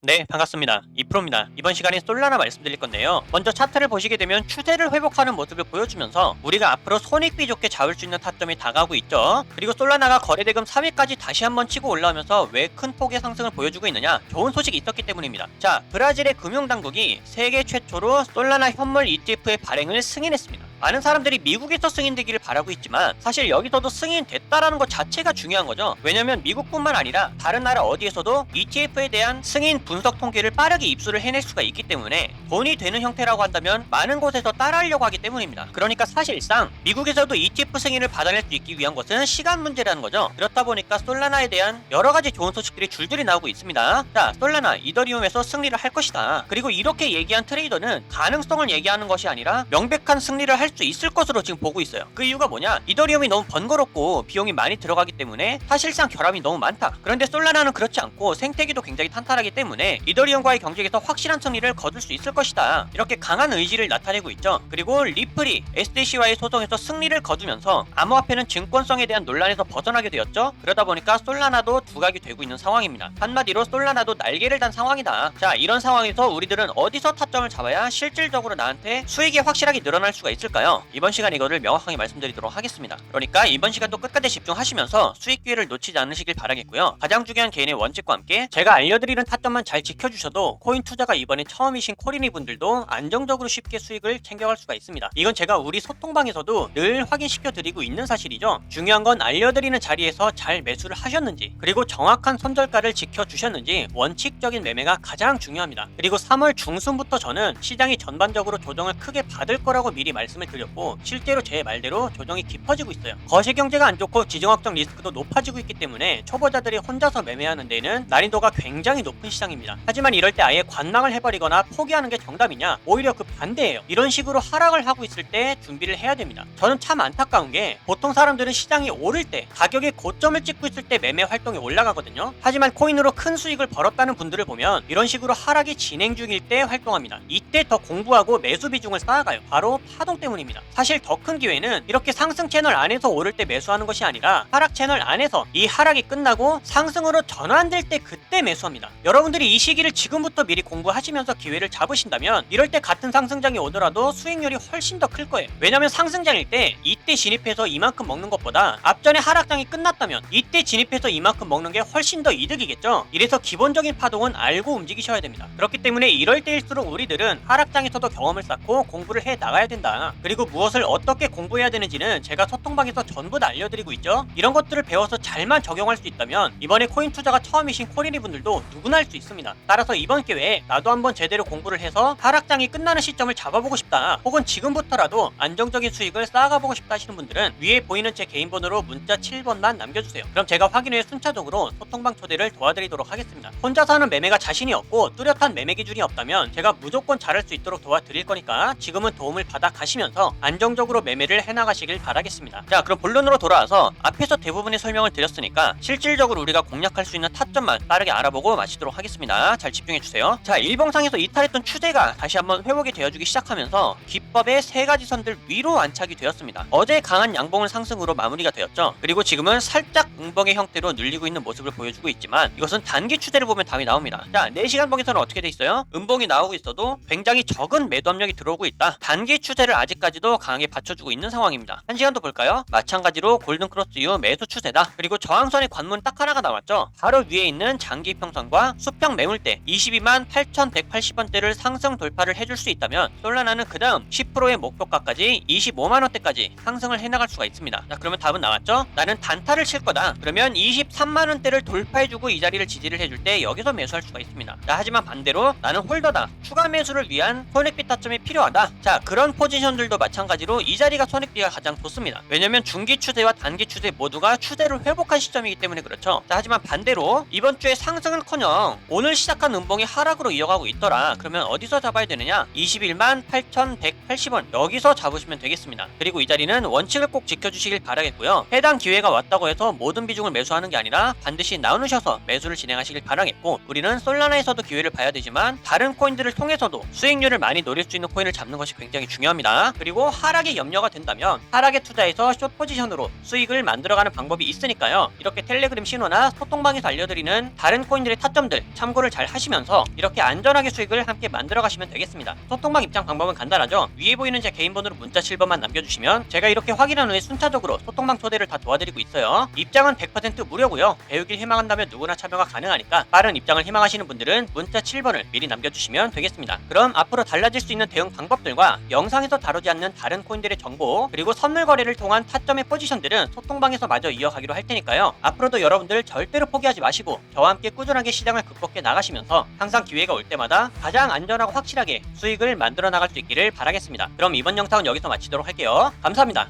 네, 반갑습니다. 이프로입니다. 이번 시간에 솔라나 말씀드릴 건데요. 먼저 차트를 보시게 되면 추세를 회복하는 모습을 보여주면서 우리가 앞으로 손익비 좋게 잡을 수 있는 타점이 다가오고 있죠. 그리고 솔라나가 거래대금 3위까지 다시 한번 치고 올라오면서 왜 큰 폭의 상승을 보여주고 있느냐? 좋은 소식이 있었기 때문입니다. 자, 브라질의 금융당국이 세계 최초로 솔라나 현물 ETF의 발행을 승인했습니다. 많은 사람들이 미국에서 승인되기를 바라고 있지만 사실 여기서도 승인됐다라는 것 자체가 중요한 거죠. 왜냐면 미국뿐만 아니라 다른 나라 어디에서도 ETF에 대한 승인 분석 통계를 빠르게 입수를 해낼 수가 있기 때문에 돈이 되는 형태라고 한다면 많은 곳에서 따라하려고 하기 때문입니다. 그러니까 사실상 미국에서도 ETF 승인을 받아낼 수 있기 위한 것은 시간 문제라는 거죠. 그렇다 보니까 솔라나에 대한 여러 가지 좋은 소식들이 줄줄이 나오고 있습니다. 자, 솔라나 이더리움에서 승리를 할 것이다. 그리고 이렇게 얘기한 트레이더는 가능성을 얘기하는 것이 아니라 명백한 승리를 할수 있을 것으로 지금 보고 있어요. 그 이유가 뭐냐? 이더리움이 너무 번거롭고 비용이 많이 들어가기 때문에 사실상 결함이 너무 많다. 그런데 솔라나는 그렇지 않고 생태계도 굉장히 탄탄하기 때문에 이더리움과의 경쟁에서 확실한 승리를 거둘 수 있을 것이다. 이렇게 강한 의지를 나타내고 있죠. 그리고 리플이 SDC와의 소송에서 승리를 거두면서 암호화폐는 증권성에 대한 논란에서 벗어나게 되었죠. 그러다 보니까 솔라나도 두각이 되고 있는 상황입니다. 한마디로 솔라나도 날개를 단 상황이다. 자, 이런 상황에서 우리들은 어디서 타점을 잡아야 실질적으로 나한테 수익이 확실하게 늘어날 수가 있을까 요? 이번 시간 이거를 명확하게 말씀드리도록 하겠습니다. 그러니까 이번 시간도 끝까지 집중하시면서 수익 기회를 놓치지 않으시길 바라겠고요. 가장 중요한 개인의 원칙과 함께 제가 알려드리는 타점만 잘 지켜주셔도 코인 투자가 이번에 처음이신 코리니 분들도 안정적으로 쉽게 수익을 챙겨갈 수가 있습니다. 이건 제가 우리 소통방에서도 늘 확인시켜 드리고 있는 사실이죠. 중요한 건 알려드리는 자리에서 잘 매수를 하셨는지 그리고 정확한 손절가를 지켜주셨는지 원칙적인 매매가 가장 중요합니다. 그리고 3월 중순부터 저는 시장이 전반적으로 조정을 크게 받을 거라고 미리 말씀을 드렸고 실제로 제 말대로 조정이 깊어지고 있어요. 거시 경제가 안 좋고 지정학적 리스크도 높아지고 있기 때문에 초보자들이 혼자서 매매하는 데는 난이도가 굉장히 높은 시장입니다. 하지만 이럴 때 아예 관망을 해버리거나 포기하는 게 정답이냐? 오히려 그 반대예요. 이런 식으로 하락을 하고 있을 때 준비를 해야 됩니다. 저는 참 안타까운 게 보통 사람들은 시장이 오를 때 가격의 고점을 찍고 있을 때 매매 활동이 올라가거든요. 하지만 코인으로 큰 수익을 벌었다는 분들을 보면 이런 식으로 하락이 진행 중일 때 활동합니다. 이때 더 공부하고 매수 비중을 쌓아가요. 바로 파동 때문입니다. 사실 더 큰 기회는 이렇게 상승 채널 안에서 오를 때 매수하는 것이 아니라 하락 채널 안에서 이 하락이 끝나고 상승으로 전환될 때 그때 매수합니다. 여러분들이 이 시기를 지금부터 미리 공부하시면서 기회를 잡으신다면 이럴 때 같은 상승장이 오더라도 수익률이 훨씬 더 클 거예요. 왜냐면 상승장일 때 이때 진입해서 이만큼 먹는 것보다 앞전에 하락장이 끝났다면 이때 진입해서 이만큼 먹는 게 훨씬 더 이득이겠죠. 이래서 기본적인 파동은 알고 움직이셔야 됩니다. 그렇기 때문에 이럴 때일수록 우리들은 하락장에서도 경험을 쌓고 공부를 해 나가야 된다. 그리고 무엇을 어떻게 공부해야 되는지는 제가 소통방에서 전부 다 알려드리고 있죠. 이런 것들을 배워서 잘만 적용할 수 있다면 이번에 코인 투자가 처음이신 코리니 분들도 누구나 할 수 있습니다. 따라서 이번 기회에 나도 한번 제대로 공부를 해서 하락장이 끝나는 시점을 잡아보고 싶다. 혹은 지금부터라도 안정적인 수익을 쌓아가보고 싶다 하시는 분들은 위에 보이는 제 개인 번호로 문자 7번만 남겨주세요. 그럼 제가 확인 후에 순차적으로 소통방 초대를 도와드리도록 하겠습니다. 혼자서 하는 매매가 자신이 없고 뚜렷한 매매 기준이 없다면 제가 무조건 잘할 수 있도록 도와드릴 거니까 지금은 도움을 받아 가시면 서 안정적으로 매매를 해나가시길 바라겠습니다. 자 그럼 본론으로 돌아와서 앞에서 대부분의 설명을 드렸으니까 실질적으로 우리가 공략할 수 있는 타점만 빠르게 알아보고 마치도록 하겠습니다. 잘 집중해주세요. 자 일봉상에서 이탈했던 추세가 다시 한번 회복이 되어주기 시작하면서 기 법의 세 가지 선들 위로 안착이 되었습니다. 어제 강한 양봉을 상승으로 마무리가 되었죠. 그리고 지금은 살짝 웅봉의 형태로 눌리고 있는 모습을 보여주고 있지만 이것은 단기 추세를 보면 답이 나옵니다. 자 4시간 봉에서는 어떻게 돼 있어요? 음봉이 나오고 있어도 굉장히 적은 매도 압력이 들어오고 있다. 단기 추세를 아직까지도 강하게 받쳐주고 있는 상황입니다. 한 시간도 볼까요? 마찬가지로 골든 크로스 이후 매수 추세다. 그리고 저항선의 관문 딱 하나가 나왔죠. 바로 위에 있는 장기 평선과 수평 매물대 22만 8,180원대를 상승 돌파를 해줄 수 있다면 솔라나는 그 다음 10%의 목표가까지 25만 원대까지 상승을 해나갈 수가 있습니다. 자 그러면 답은 나왔죠? 나는 단타를 칠 거다. 그러면 23만 원대를 돌파해주고 이 자리를 지지를 해줄 때 여기서 매수할 수가 있습니다. 자 하지만 반대로 나는 홀더다. 추가 매수를 위한 손익비 타점이 필요하다. 자 그런 포지션들도 마찬가지로 이 자리가 손익비가 가장 좋습니다. 왜냐면 중기 추세와 단기 추세 모두가 추세를 회복한 시점이기 때문에 그렇죠. 자 하지만 반대로 이번 주에 상승은 커녕 오늘 시작한 음봉이 하락으로 이어가고 있더라. 그러면 어디서 잡아야 되느냐? 21만 80원 여기서 잡으시면 되겠습니다. 그리고 이 자리는 원칙을 꼭 지켜주시길 바라겠고요. 해당 기회가 왔다고 해서 모든 비중을 매수하는 게 아니라 반드시 나누셔서 매수를 진행하시길 바라겠고 우리는 솔라나에서도 기회를 봐야 되지만 다른 코인들을 통해서도 수익률을 많이 노릴 수 있는 코인을 잡는 것이 굉장히 중요합니다. 그리고 하락에 염려가 된다면 하락에 투자해서 숏 포지션으로 수익을 만들어가는 방법이 있으니까요. 이렇게 텔레그램 신호나 소통방에서 알려드리는 다른 코인들의 타점들 참고를 잘 하시면서 이렇게 안전하게 수익을 함께 만들어 가시면 되겠습니다. 소통방 입장 방법은 간단하죠. 위에 보이는 제 개인 번호로 문자 7번만 남겨주시면 제가 이렇게 확인한 후에 순차적으로 소통방 초대를 다 도와드리고 있어요. 입장은 100% 무료고요. 배우길 희망한다면 누구나 참여가 가능하니까 빠른 입장을 희망하시는 분들은 문자 7번을 미리 남겨주시면 되겠습니다. 그럼 앞으로 달라질 수 있는 대응 방법들과 영상에서 다루지 않는 다른 코인들의 정보 그리고 선물 거래를 통한 타점의 포지션들은 소통방에서 마저 이어가기로 할 테니까요. 앞으로도 여러분들 절대로 포기하지 마시고 저와 함께 꾸준하게 시장을 극복해 나가시면서 항상 기회가 올 때마다 가장 안전하고 확실하게 수익을 만들어 나갈 수 있기를 바라 겠습니다. 그럼 이번 영상은 여기서 마치도록 할게요. 감사합니다.